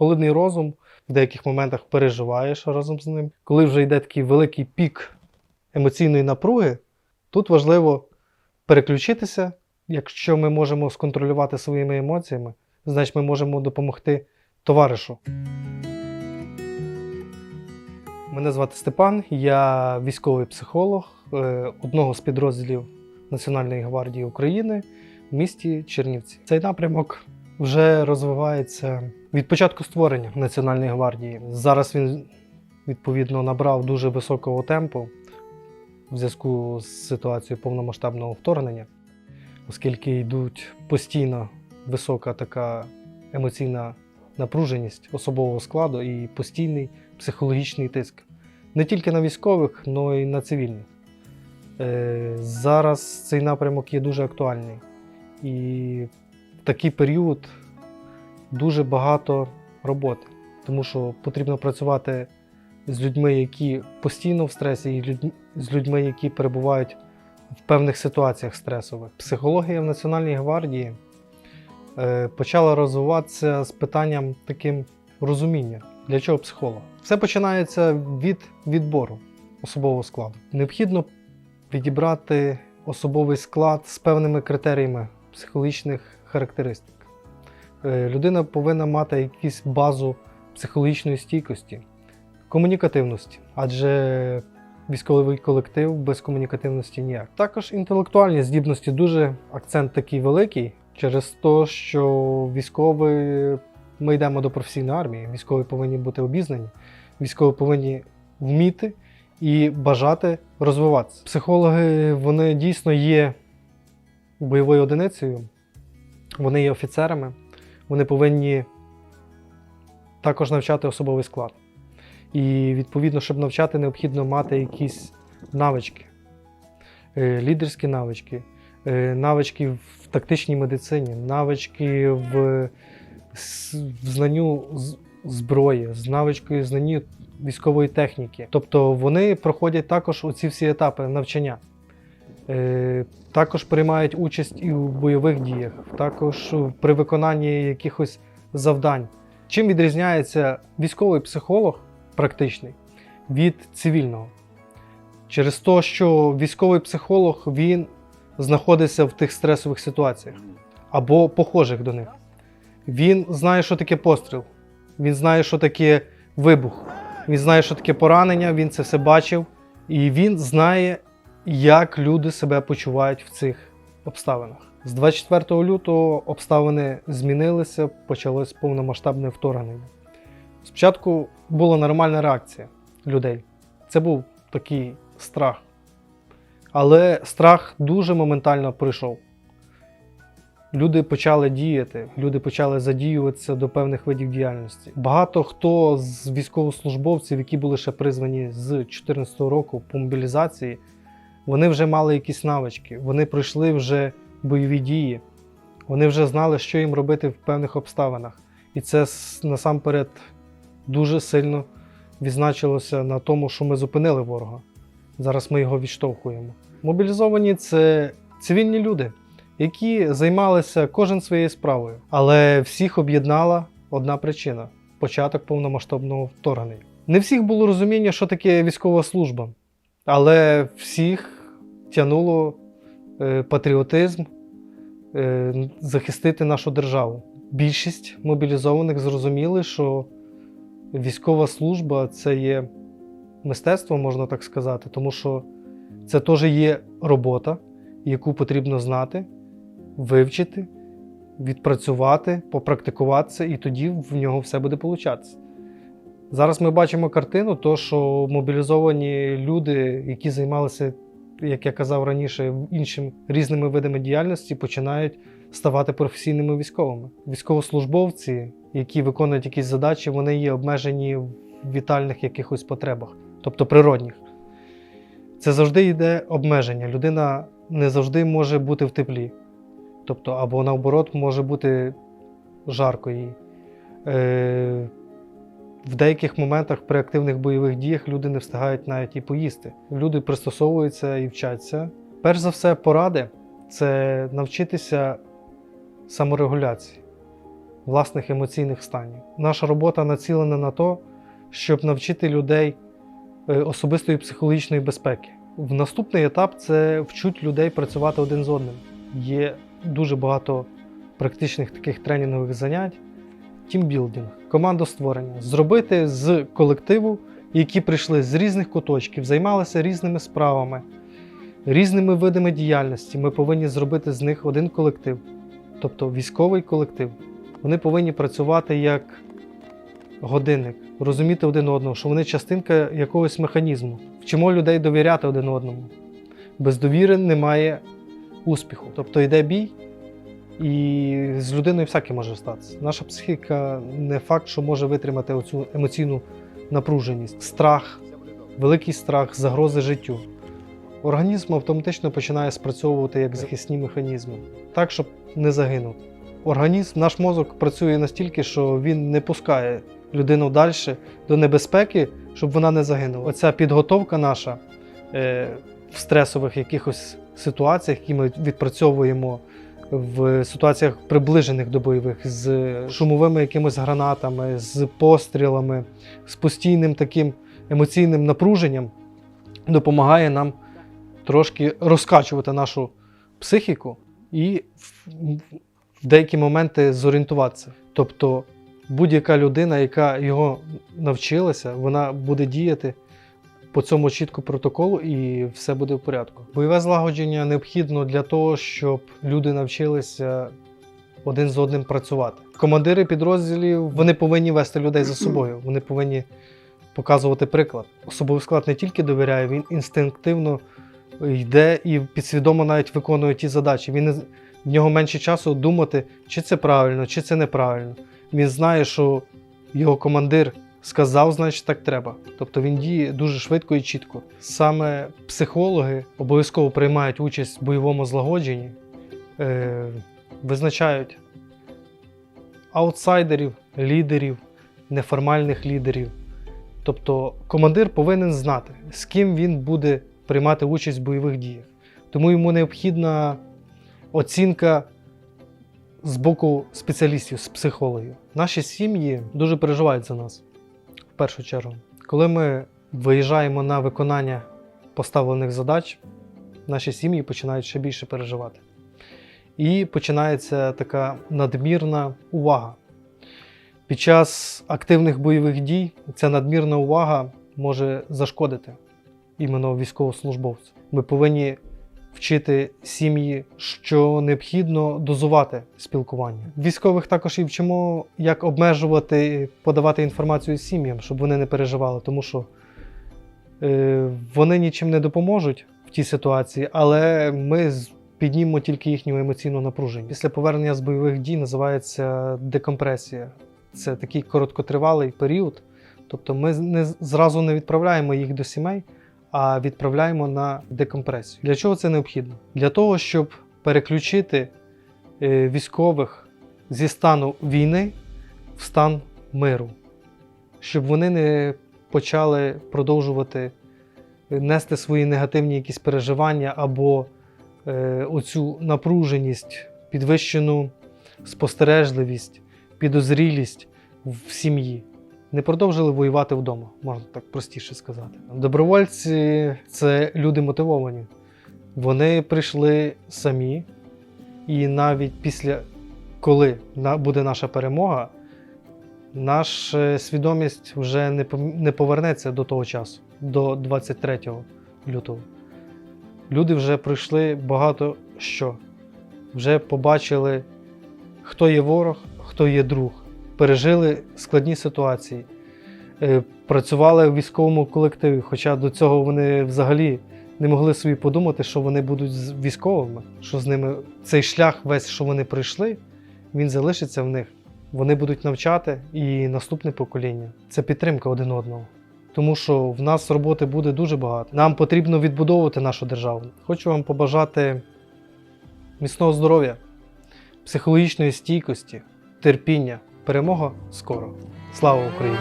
холодний розум, в деяких моментах переживаєш разом з ним. Коли вже йде такий великий пік емоційної напруги, тут важливо переключитися. Якщо ми можемо сконтролювати своїми емоціями, значить ми можемо допомогти товаришу. Мене звати Степан, я військовий психолог е, одного з підрозділів Національної гвардії України в місті Чернівці. Цей напрямок вже розвивається від початку створення Національної гвардії. Зараз він відповідно набрав дуже високого темпу в зв'язку з ситуацією повномасштабного вторгнення, оскільки йдуть постійно висока така емоційна напруженість особового складу і постійний психологічний тиск. Не тільки на військових, але й на цивільних. Е, Зараз цей напрямок є дуже актуальний. І такий період дуже багато роботи, тому що потрібно працювати з людьми, які постійно в стресі, і з людьми, які перебувають в певних ситуаціях стресових. Психологія в Національній гвардії е, почала розвиватися з питанням таким розуміння, для чого психолог. Все починається від відбору особового складу. Необхідно відібрати особовий склад з певними критеріями психологічних характеристик. Е, Людина повинна мати якусь базу психологічної стійкості, комунікативності, адже військовий колектив без комунікативності ніяк. Також інтелектуальні здібності дуже акцент такий великий через те, що військові ми йдемо до професійної армії. Військові повинні бути обізнані, військові повинні вміти і бажати розвиватися. Психологи вони дійсно є бойовою одиницею, вони є офіцерами, вони повинні також навчати особовий склад. І відповідно, щоб навчати, необхідно мати якісь навички, Е, лідерські навички, е, навички в тактичній медицині, навички в, знанню зброї, з навичкою знанню військової техніки. Тобто вони проходять також оці всі етапи навчання. Е, Також приймають участь і у бойових діях, також при виконанні якихось завдань. Чим відрізняється військовий психолог практичний від цивільного? Через те, що військовий психолог він знаходиться в тих стресових ситуаціях або похожих до них. Він знає, що таке постріл, він знає, що таке вибух, він знає, що таке поранення, він це все бачив, і він знає, як люди себе почувають в цих обставинах. З 24 лютого обставини змінилися, почалось повномасштабне вторгнення. Спочатку була нормальна реакція людей. Це був такий страх. Але страх дуже моментально прийшов. Люди почали діяти, люди почали задіюватися до певних видів діяльності. Багато хто з військовослужбовців, які були ще призвані з 2014 року по мобілізації, вони вже мали якісь навички, вони пройшли вже бойові дії, вони вже знали, що їм робити в певних обставинах. І це насамперед дуже сильно відзначилося на тому, що ми зупинили ворога. Зараз ми його відштовхуємо. Мобілізовані це цивільні люди, які займалися кожен своєю справою, але всіх об'єднала одна причина початок повномасштабного вторгнення. Не всіх було розуміння, що таке військова служба, але всіх тянуло е, патріотизм е, захистити нашу державу. Більшість мобілізованих зрозуміли, що військова служба це є мистецтво, можна так сказати, тому що це теж є робота, яку потрібно знати, вивчити, відпрацювати, попрактикуватися, і тоді в нього все буде получатися. Зараз ми бачимо картину, то що мобілізовані люди, які займалися, як я казав раніше, іншими різними видами діяльності, починають ставати професійними військовими. Військовослужбовці, які виконують якісь задачі, вони є обмежені в вітальних якихось потребах, тобто природних. Це завжди йде обмеження. Людина не завжди може бути в теплі. Тобто, або наоборот, може бути жарко їй. В деяких моментах при активних бойових діях люди не встигають навіть і поїсти. Люди пристосовуються і вчаться. Перш за все, поради це навчитися саморегуляції. власних емоційних станів. Наша робота націлена на те, щоб навчити людей е, особистої психологічної безпеки. В наступний етап це вчуть людей працювати один з одним. Є дуже багато практичних таких тренінгових занять. Тімбілдинг, командостворення. Зробити з колективу, які прийшли з різних куточків, займалися різними справами, різними видами діяльності. Ми повинні зробити з них один колектив, тобто військовий колектив. Вони повинні працювати як годинник, розуміти один одного, що вони частинка якогось механізму. Вчимо людей довіряти один одному. Без довіри немає успіху. Тобто йде бій, і з людиною всяке може статися. Наша психіка не факт, що може витримати оцю емоційну напруженість, страх, великий страх, загрози життю. Організм автоматично починає спрацьовувати як захисні механізми, так, щоб не загинути. Організм, наш мозок працює настільки, що він не пускає людину далі до небезпеки, щоб вона не загинула. Оця підготовка наша е, в стресових якихось ситуаціях, які ми відпрацьовуємо в ситуаціях приближених до бойових, з шумовими якимись гранатами, з пострілами, з постійним таким емоційним напруженням, допомагає нам трошки розкачувати нашу психіку і в, деякі моменти зорієнтуватися. Тобто будь-яка людина, яка його навчилася, вона буде діяти по цьому чітко протоколу і все буде в порядку. Бойове злагодження необхідно для того, щоб люди навчилися один з одним працювати. Командири підрозділів вони повинні вести людей за собою, вони повинні показувати приклад. Особовий склад не тільки довіряє, він інстинктивно йде і підсвідомо навіть виконує ті задачі. Він в нього менше часу думати, чи це правильно, чи це неправильно. Він знає, що його командир сказав, значить так треба. Тобто він діє дуже швидко і чітко. Саме психологи обов'язково приймають участь в бойовому злагодженні, е, визначають аутсайдерів, лідерів, неформальних лідерів. Тобто командир повинен знати, з ким він буде приймати участь в бойових діях. Тому йому необхідна оцінка з боку спеціалістів, з психологів. Наші сім'ї дуже переживають за нас першу чергу. Коли ми виїжджаємо на виконання поставлених задач, наші сім'ї починають ще більше переживати. І починається така надмірна увага. Під час активних бойових дій ця надмірна увага може зашкодити іменно військовослужбовцю. Ми повинні вчити сім'ї, що необхідно дозувати спілкування. Військових також і вчимо, як обмежувати, подавати інформацію сім'ям, щоб вони не переживали, тому що е, вони нічим не допоможуть в тій ситуації, але ми піднімемо тільки їхню емоційну напруження. Після повернення з бойових дій називається декомпресія. Це такий короткотривалий період. Тобто ми не зразу не відправляємо їх до сімей, а відправляємо на декомпресію. Для чого це необхідно? Для того, щоб переключити е, військових зі стану війни в стан миру, щоб вони не почали продовжувати нести свої негативні якісь переживання або е, оцю напруженість, підвищену спостережливість, підозрілість в сім'ї не продовжили воювати вдома, можна так простіше сказати. Добровольці це люди мотивовані. Вони прийшли самі, і навіть після коли буде наша перемога, наша свідомість вже не не повернеться до того часу, до 23 лютого. Люди вже пройшли багато що. Вже побачили, хто є ворог, хто є друг пережили складні ситуації, е, працювали в військовому колективі, хоча до цього вони взагалі не могли собі подумати, що вони будуть військовими, що з ними цей шлях, весь, що вони пройшли, він залишиться в них. Вони будуть навчати і наступне покоління. Це підтримка один одного. Тому що в нас роботи буде дуже багато. Нам потрібно відбудовувати нашу державу. Хочу вам побажати міцного здоров'я, психологічної стійкості, терпіння. Перемога скоро. Слава Україні!